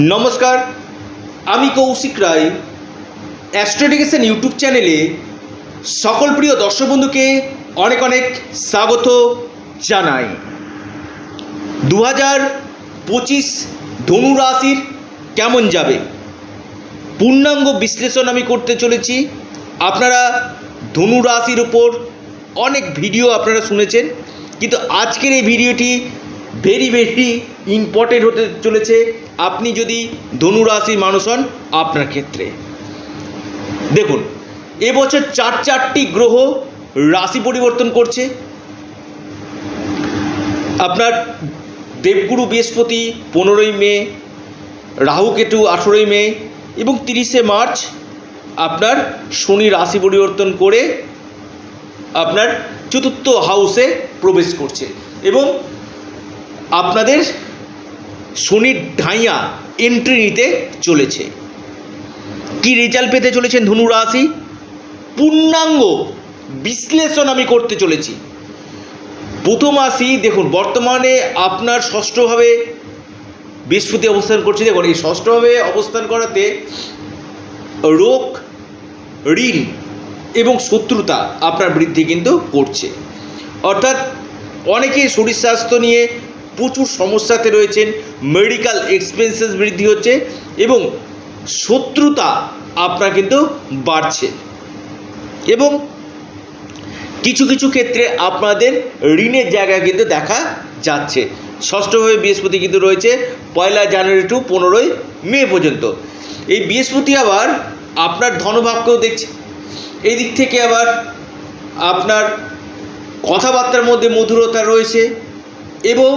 নমস্কার, আমি কৌশিক রায়। অ্যাস্ট্রোডিকেশন ইউটিউব চ্যানেলে সকল প্রিয় দর্শক বন্ধুকে অনেক অনেক স্বাগত জানাই। দু হাজার পঁচিশ ধনু রাশির কেমন যাবে? পূর্ণাঙ্গ বিশ্লেষণ আমি করতে চলেছি। আপনারা ধনু রাশির উপর অনেক ভিডিও আপনারা শুনেছেন, কিন্তু আজকের এই ভিডিওটি ভেরি ভেরি ইম্পর্টেন্ট হতে চলেছে। আপনি যদি ধনু রাশির মানুষ হন, আপনার ক্ষেত্রে। দেখুন, এবছর চার চারটি গ্রহ রাশি পরিবর্তন করছে। আপনার দেবগুরু বৃহস্পতি পনেরোই মে রাহুকেতু আঠেরোই মে এবং তিরিশে মার্চ আপনার শনি রাশি পরিবর্তন করে আপনার চতুর্থ হাউসে প্রবেশ করছে এবং আপনাদের শনির ঢাইয়া এন্ট্রি নিতে চলেছে। কি রেজাল্ট পেতে চলেছেন ধনু রাশি? পূর্ণাঙ্গ বিশ্লেষণ আমি করতে চলেছি। প্রথম আসি দেখুন, বর্তমানে আপনার ষষ্ঠভাবে বৃহস্পতি অবস্থান করছে। দেখুন, এই ষষ্ঠভাবে অবস্থান করাতে রোগ, ঋণ এবং শত্রুতা আপনার বৃদ্ধি কিন্তু করছে। অর্থাৎ অনেকে শরীর স্বাস্থ্য নিয়ে প্রচুর সমস্যাতে রয়েছেন মেডিকেল এক্সপেন্সেস বৃদ্ধি হচ্ছে এবং শত্রুতা আপনার কিন্তু বাড়ছে। এবং কিছু কিছু ক্ষেত্রে আপনাদের ঋণের জায়গা কিন্তু দেখা যাচ্ছে। ষষ্ঠভাবে বৃহস্পতি কিন্তু রয়েছে, পয়লা জানুয়ারি টু পনেরোই মে পর্যন্ত। এই বৃহস্পতি আবার আপনার ধনভাবকেও দেখছে। এই দিক থেকে আবার আপনার কথাবার্তার মধ্যে মধুরতা রয়েছে এবং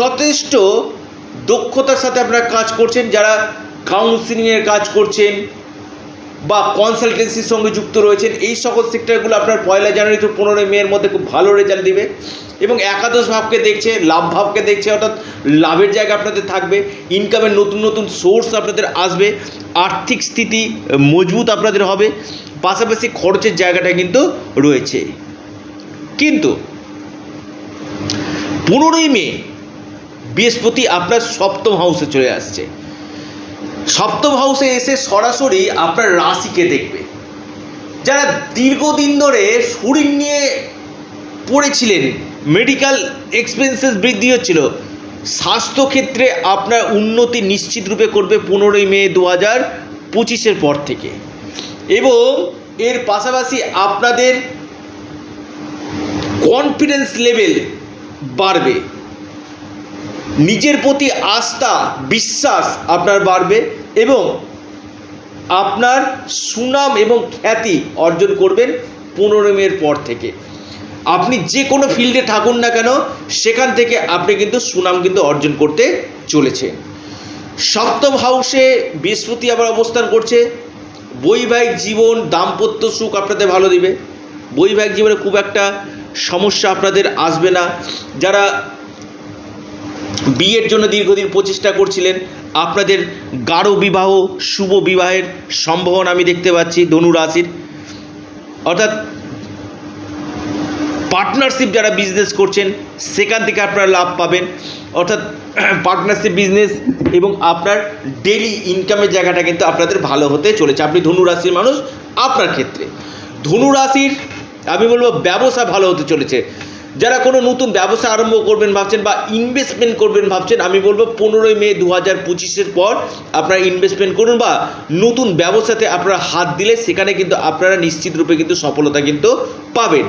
যথেষ্ট দক্ষতার সাথে আপনারা কাজ করছেন, যারা কাউন্সিলিংয়ের কাজ করছেন বা কনসালটেন্সির সঙ্গে যুক্ত রয়েছেন, এই সকল সেক্টরগুলো আপনার পয়লা জানুয়ারি টু পনেরোই মেয়ের মধ্যে খুব ভালো রেজাল্ট দিবে এবং একাদশ ভাবকে দেখছে, লাভ ভাবকে দেখছে, অর্থাৎ লাভের জায়গা আপনাদের থাকবে ইনকামের নতুন নতুন সোর্স আপনাদের আসবে, আর্থিক স্থিতি মজবুত আপনাদের হবে, পাশাপাশি খরচের জায়গাটা কিন্তু রয়েছে। কিন্তু পনেরোই মে বৃহস্পতি আপনার সপ্তম হাউসে চলে আসছে। সপ্তম হাউসে এসে সরাসরি আপনার রাশিকে দেখবে। যারা দীর্ঘদিন ধরে শরীর নিয়ে পড়েছিলেন মেডিকেল এক্সপেন্সেস বৃদ্ধি হচ্ছিল, স্বাস্থ্যক্ষেত্রে আপনার উন্নতি নিশ্চিত রূপে করবে পনেরোই মে দু হাজার পঁচিশের পর থেকে। এবং এর পাশাপাশি আপনাদের কনফিডেন্স লেভেল বাড়বে। নিজের প্রতি আস্থা, বিশ্বাস আপনার বাড়বে এবং আপনার সুনাম এবং খ্যাতি অর্জন করবেন পনেরো মের পর থেকে। আপনি যে কোনো ফিল্ডে থাকুন না কেন, সেখান থেকে আপনি কিন্তু সুনাম কিন্তু অর্জন করতে চলেছে সপ্তম হাউসে বৃহস্পতি আবার অবস্থান করছে। বৈবাহিক জীবন, দাম্পত্য সুখ আপনাদের ভালো দিবে। বৈবাহিক জীবনে খুব একটা সমস্যা আপনাদের আসবে না। যারা বিয়ের জন্য দীর্ঘদিন প্রচেষ্টা করছিলেন। আপনাদের গাঢ় বিবাহ, শুভ বিবাহের সম্ভাবনা আমি দেখতে পাচ্ছি, ধনু রাশির। অর্থাৎ পার্টনারশিপ যারা বিজনেস করছেন, সেখান থেকে আপনারা লাভ পাবেন। অর্থাৎ পার্টনারশিপ বিজনেস এবং আপনার ডেলি ইনকামের জায়গাটা কিন্তু আপনাদের ভালো হতে চলেছে। আপনি ধনু রাশির মানুষ, আপনার ক্ষেত্রে। ধনু রাশির, আমি বলব, ব্যবসা ভালো হতে চলেছে। যারা কোনো নতুন ব্যবসা আরম্ভ করবেন ভাবছেন বা ইনভেস্টমেন্ট করবেন ভাবছেন, আমি বলব পনেরোই মে দু হাজার পঁচিশের পর আপনারা ইনভেস্টমেন্ট করুন বা নতুন ব্যবসাতে আপনারা হাত দিলে সেখানে কিন্তু আপনারা নিশ্চিত রূপে কিন্তু সফলতা কিন্তু পাবেন।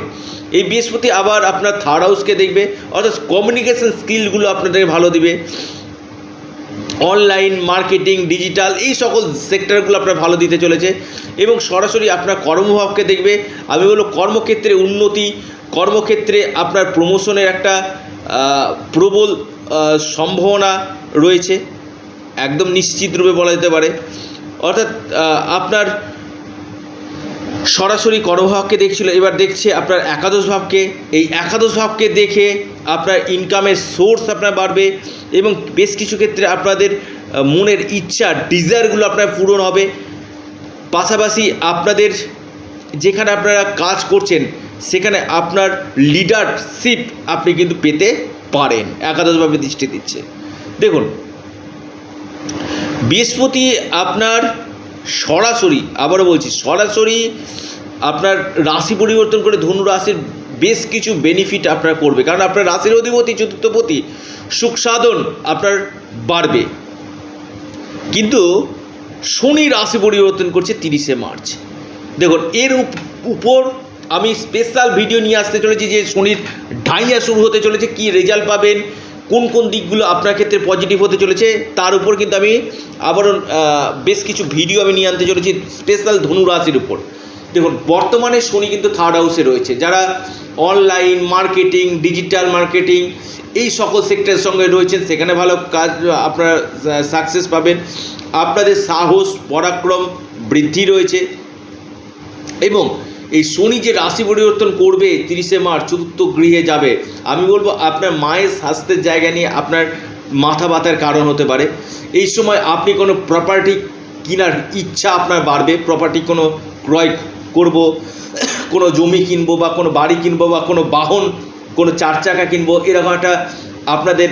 এই বৃহস্পতি আবার আপনার থার্ড হাউসকে দেখবে, অর্থাৎ কমিউনিকেশন স্কিলগুলো আপনাদের ভালো দিবে। অনলাইন মার্কেটিং ডিজিটাল এই সকল সেক্টরগুলো আপনার ভালো দিতে চলেছে। এবং সরাসরি আপনার কর্মভাবকে দেখবে, আমি বলব কর্মক্ষেত্রে উন্নতি কর্মক্ষেত্রে আপনার প্রমোশনের একটা প্রবল সম্ভাবনা রয়েছে। একদম নিশ্চিত রূপে বলা যেতে পারে। অর্থাৎ আপনার সরাসরি কর্মভাবকে দেখছিল, এবার দেখছে আপনার একাদশ ভাবকে। এই একাদশ ভাবকে দেখে আপনার ইনকামের সোর্স আপনার বাড়বে এবং বেশ কিছু ক্ষেত্রে আপনাদের মনের ইচ্ছা ডিজায়ারগুলো আপনার পূরণ হবে। পাশাপাশি আপনাদের যেখানে আপনারা কাজ করছেন সেখানে আপনার লিডারশিপ আপনি কিন্তু পেতে পারেন, একাদশভাবে দৃষ্টি দিচ্ছে। দেখুন, বৃহস্পতি আপনার সরাসরি, আবারও বলছি, সরাসরি আপনার রাশি পরিবর্তন করে ধনু রাশির বেশ কিছু বেনিফিট আপনার করবে। কারণ আপনার রাশির অধিপতি, চতুর্থপতি, সুখ সাধন আপনার বাড়বে। কিন্তু শনি রাশি পরিবর্তন করছে তিরিশে মার্চ। দেখুন, এর উপর আমি স্পেশাল ভিডিও নিয়ে আসতে চলেছি যে শনির ঢাইয়া শুরু হতে চলেছে, কি রেজাল্ট পাবেন, কোন কোন দিকগুলো আপনার ক্ষেত্রে পজিটিভ হতে চলেছে, তার উপর কিন্তু আমি আবারও বেশ কিছু ভিডিও আমি নিয়ে আনতে চলেছি স্পেশাল ধনু রাশির উপর। দেখুন, বর্তমানে শনি কিন্তু থার্ড হাউসে রয়েছে। যারা অনলাইন মার্কেটিং ডিজিটাল মার্কেটিং এই সকল সেক্টরের সঙ্গে রয়েছেন, সেখানে ভালো কাজ, আপনারা সাকসেস পাবেন। আপনাদের সাহস, পরাক্রম বৃদ্ধি রয়েছে। এবং এই শনি যে রাশি পরিবর্তন করবে তিরিশে মার্চ চতুর্থ গৃহে যাবে, আমি বলব আপনার মায়ের স্বাস্থ্যের জায়গা নিয়ে আপনার মাথা ব্যথার কারণ হতে পারে। এই সময় আপনি কোনো প্রপার্টি কেনার ইচ্ছা আপনার বাড়বে প্রপার্টি কোনো ক্রয় করব, কোনো জমি কিনবো বা কোনো বাড়ি কিনবো বা কোনো বাহন, কোনো চার চাকা কিনবো, এরকম একটা আপনাদের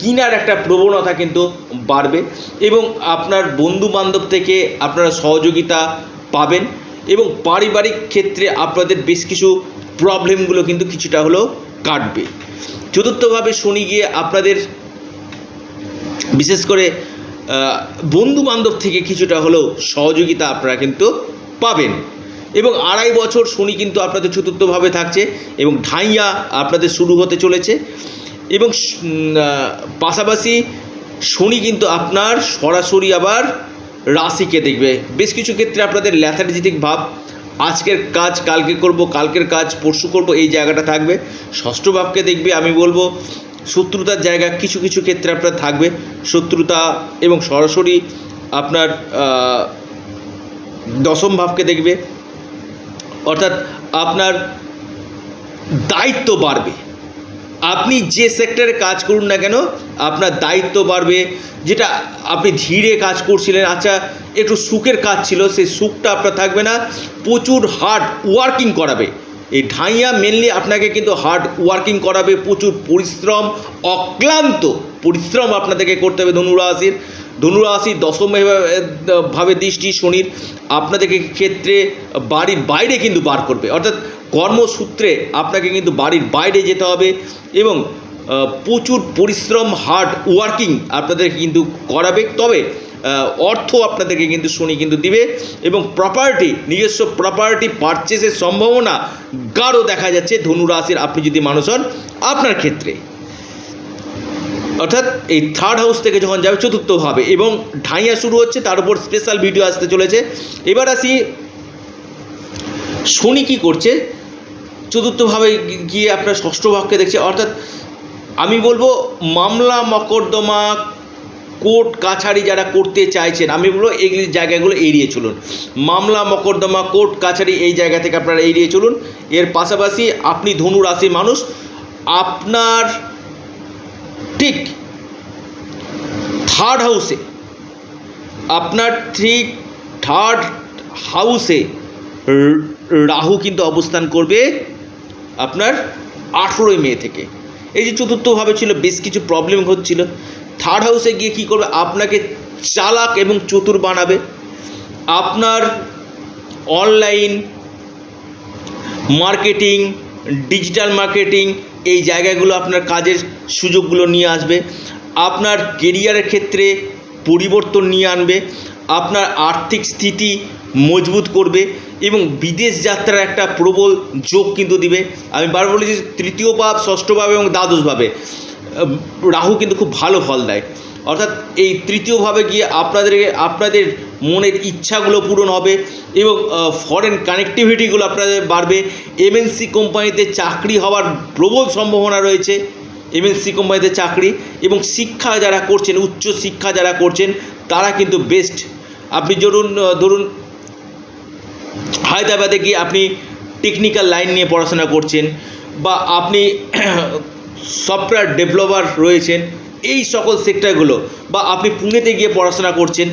কিনার একটা প্রবণতা কিন্তু বাড়বে এবং আপনার বন্ধু বান্ধব থেকে আপনারা সহযোগিতা পাবেন। এবং পারিবারিক ক্ষেত্রে আপনাদের বেশ কিছু প্রবলেমগুলো কিন্তু কিছুটা হলেও কাটবে। চতুর্থভাবে শনি গিয়ে আপনাদের বিশেষ করে বন্ধু বান্ধব থেকে কিছুটা হলেও সহযোগিতা আপনারা কিন্তু পাবেন। এবং আড়াই বছর শনি কিন্তু আপনাদের চতুর্থভাবে থাকছে এবং ঢাইয়া আপনাদের শুরু হতে চলেছে। এবং পাশাপাশি শনি কিন্তু আপনার সরাসরি আবার রাশিকে দেখবে। বেশ কিছু ক্ষেত্রে আপনাদের ল্যাথার্জিটিক ভাব। আজকের কাজ, কালকে করব, কালকের কাজ, পরশু করব, এই জায়গাটা থাকবে। ষষ্ঠ ভাবকে দেখবে, আমি বলব, শত্রুতার জায়গা কিছু কিছু ক্ষেত্রে আপনার থাকবে। শত্রুতা এবং সরাসরি আপনার দশম ভাবকে দেখবে। অর্থাৎ আপনার দায়িত্ব বাড়বে। আপনি যে সেক্টরে কাজ করুন না কেন, আপনার দায়িত্ব বাড়বে। যেটা আপনি ধীরে কাজ করছিলেন আচ্ছা একটু সুখের কাজ ছিল, সেই সুখটা আপনার থাকবে না। প্রচুর হার্ড ওয়ার্কিং করাবে। এই ঢাইয়া মেনলি আপনাকে কিন্তু হার্ড ওয়ার্কিং করাবে, প্রচুর পরিশ্রম, অক্লান্ত পরিশ্রম আপনাদেরকে করতে হবে ধনুরাশির। ধনুরাশি দশম ভাবে- দৃষ্টি শনির। আপনাদেরকে ক্ষেত্রে বাড়ির বাইরে কিন্তু বার করবে। অর্থাৎ কর্মসূত্রে আপনাকে কিন্তু বাড়ির বাইরে যেতে হবে এবং প্রচুর পরিশ্রম হার্ড ওয়ার্কিং আপনাদের কিন্তু করাবে। তবে অর্থ আপনাদেরকে কিন্তু শনি কিন্তু দিবে এবং প্রপার্টি নিজস্ব প্রপার্টি পারচেসের সম্ভাবনা গাঢ় দেখা যাচ্ছে ধনুরাশির আপনি যদি মানুষ হন আপনার ক্ষেত্রে। অর্থাৎ এই থার্ড হাউস থেকে যখন যাবে চতুর্থভাবে এবং ঢাইয়া শুরু হচ্ছে, তার উপর স্পেশাল ভিডিও আসতে চলেছে। এবার আসি শনি কি করছে? চতুর্থভাবে গিয়ে আপনার ষষ্ঠ ভাবকে দেখছে। অর্থাৎ আমি বলব, মামলা মকদ্দমা কোর্ট কাছারি যারা করতে চাইছেন, আমি বলব এই জায়গাগুলো এড়িয়ে চলুন। মামলা মকদ্দমা কোর্ট কাছারি এই জায়গা থেকে আপনারা এড়িয়ে চলুন। এর পাশাপাশি আপনি ধনু রাশি মানুষ, আপনার ঠিক থার্ড হাউসে আপনার ঠিক থার্ড হাউসে রাহু কিন্তু অবস্থান করবে। আপনার আঠেরোই মে থেকে। এই যে চতুর্থভাবে ছিল, বেশ কিছু প্রবলেম হচ্ছিল। থার্ড হাউসে গিয়ে কী করবে? আপনাকে চালাক এবং চতুর বানাবে। আপনার অনলাইন মার্কেটিং ডিজিটাল মার্কেটিং এই জায়গাগুলো আপনার কাজের সুযোগগুলো নিয়ে আসবে। আপনার কেরিয়ারের ক্ষেত্রে পরিবর্তন নিয়ে আনবে। আপনার আর্থিক স্থিতি মজবুত করবে এবং বিদেশ যাত্রার একটা প্রবল যোগ কিন্তু দিবে। আমি বারবার বলেছি তৃতীয় ভাব ষষ্ঠ ভাব এবং দ্বাদশ ভাবে। আহ, রাহু কিন্তু খুব ভালো ফল দেয়। অর্থাৎ এই তৃতীয়ভাবে গিয়ে আপনাদের আপনাদের মনের ইচ্ছাগুলো পূরণ হবে এবং ফরেন কানেক্টিভিটিগুলো আপনাদের বাড়বে। এমএনসি কোম্পানিতে চাকরি হওয়ার প্রবল সম্ভাবনা রয়েছে। এমএনসি কোম্পানিতে চাকরি এবং শিক্ষা যারা করছেন উচ্চ শিক্ষা যারা করছেন তারা কিন্তু বেস্ট আপনি ধরুন ধরুন হায়দ্রাবাদে গিয়ে আপনি টেকনিক্যাল লাইন নিয়ে পড়াশোনা করছেন বা আপনি সফটওয়্যার ডেভেলপার রয়েছেন, এই সকল সেক্টরগুলো বা আপনি পুনেতে গিয়ে পড়াশোনা করছেন,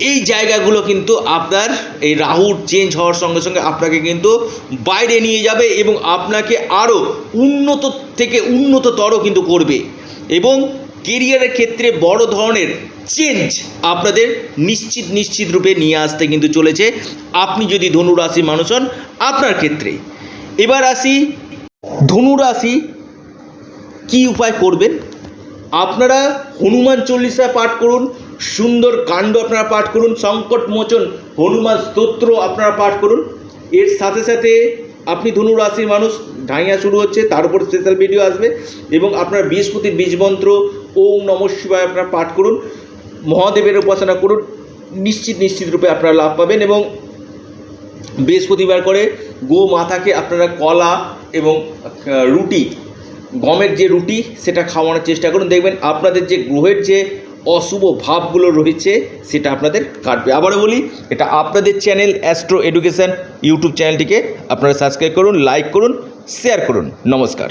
এই জায়গাগুলো কিন্তু আপনার এই রাহুর চেঞ্জ হওয়ার সঙ্গে সঙ্গে আপনাকে কিন্তু বাইরে নিয়ে যাবে এবং আপনাকে আরও উন্নত থেকে উন্নততর কিন্তু করবে এবং কেরিয়ারের ক্ষেত্রে বড় ধরনের চেঞ্জ আপনাদের নিশ্চিত নিশ্চিত রূপে নিয়ে আসতে কিন্তু চলেছে। আপনি যদি ধনু রাশি মানুষ হন, আপনার ক্ষেত্রে। এবার আসি ধনু রাশি কী উপায় করবেন? আপনারা হনুমান চল্লিশা পাঠ করুন, সুন্দর কাণ্ড আপনারা পাঠ করুন, সংকট মোচন, হনুমান স্তোত্র আপনারা পাঠ করুন। এর সাথে সাথে আপনি ধনু রাশির মানুষ, ঢাইয়া শুরু হচ্ছে, তার উপর স্পেশাল ভিডিও আসবে এবং আপনার বৃহস্পতির বীজ মন্ত্র ওম নম শিবায় আপনারা পাঠ করুন। মহাদেবের উপাসনা করুন, নিশ্চিত নিশ্চিত রূপে আপনারা লাভ পাবেন এবং বৃহস্পতিবার করে গো মাতাকে আপনারা কলা এবং রুটি, গমের যে রুটি সেটা খাওয়ানোর চেষ্টা করুন। দেখবেন আপনাদের যে গ্রহের যে অশুভ ভাবগুলো রয়েছে সেটা আপনাদের কাটবে। আবারও বলি, এটা আপনাদের চ্যানেল অ্যাস্ট্রো এডুকেশন ইউটিউব চ্যানেলটিকে আপনারা সাবস্ক্রাইব করুন, লাইক করুন, শেয়ার করুন। নমস্কার।